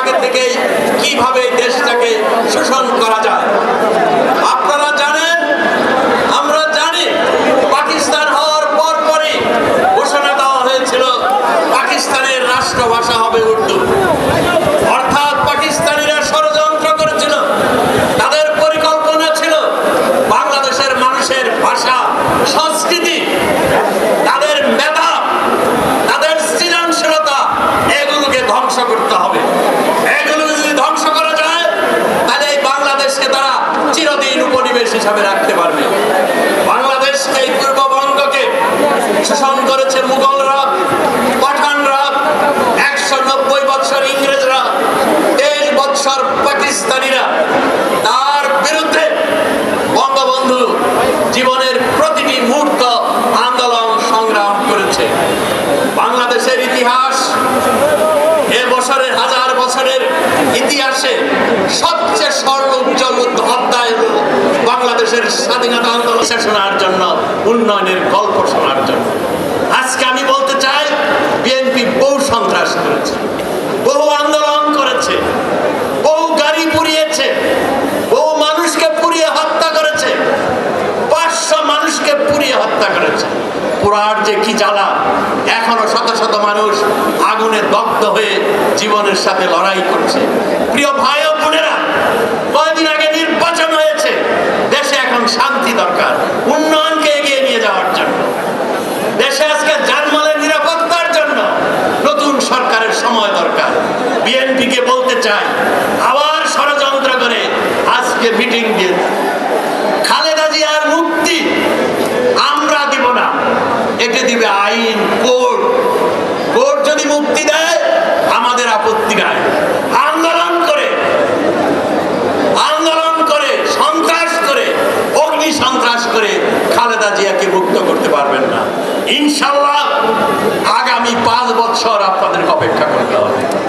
আগে থেকেই কীভাবে দেশটাকে শোষণ করা যায়? আপনারা জানেন, আমরা জানি পাকিস্তান হওয়ার পর পরই ঘোষণা দেওয়া হয়েছিল, পাকিস্তানের রাষ্ট্রভাষা হবে উর্দু। ষড়যন্ত্র করেছিল, তাদের পরিকল্পনা ছিল বাংলাদেশের মানুষের ভাষা, সংস্কৃতি, তাদের তাদের সৃজনশীলতা, এগুলোকে ধ্বংস করতে হবে। রাখতে পারবে। বাংলাদেশকে এই পূর্ববঙ্গকে শোষণ করেছে মুঘলরা পাঠানরা একশো নব্বই বৎসর ইংরেজরা, তেইশ বৎসর পাকিস্তানিরা। তার বিরুদ্ধে বঙ্গবন্ধু জীবনের প্রতিটি মুহূর্ত আন্দোলন সংগ্রাম করেছে। বাংলাদেশের ইতিহাস বাংলাদেশের স্বাধীনতা আন্দোলন শোনার জন্য, উন্নয়নের গল্প শোনার জন্য। আজকে আমি বলতে চাই, বিএনপি বহু সন্ত্রাস করেছে, বহু আন্দোলন করেছে, বহু গাড়ি পুড়িয়েছে, বহু মানুষকে পুড়িয়ে হত্যা করেছে, পাঁচশো মানুষকে পুড়িয়ে হত্যা করেছে। পুরার যে কি জ্বালা, এখনও শত শত মানুষ আগুনে দগ্ধ হয়ে জীবনের সাথে লড়াই করছে। প্রিয় ভাই ও বোনেরা কয়েকদিন চাই। আবার ষড়যন্ত্র করে আজকে মিটিং দিয়ে খালেদা জিয়ার মুক্তি আমরা দিব না। এটি দিবে আইন, কোর্ট। কোর্ট যদি মুক্তি দেয়, আমাদের আপত্তি নাই। আন্দোলন করে আন্দোলন করে, সন্ত্রাস করে, অগ্নি সন্ত্রাস করে খালেদা জিয়াকে মুক্ত করতে পারবেন না। ইনশাল্লাহ আগামী পাঁচ বছর আপনাদেরকে অপেক্ষা করতে হবে।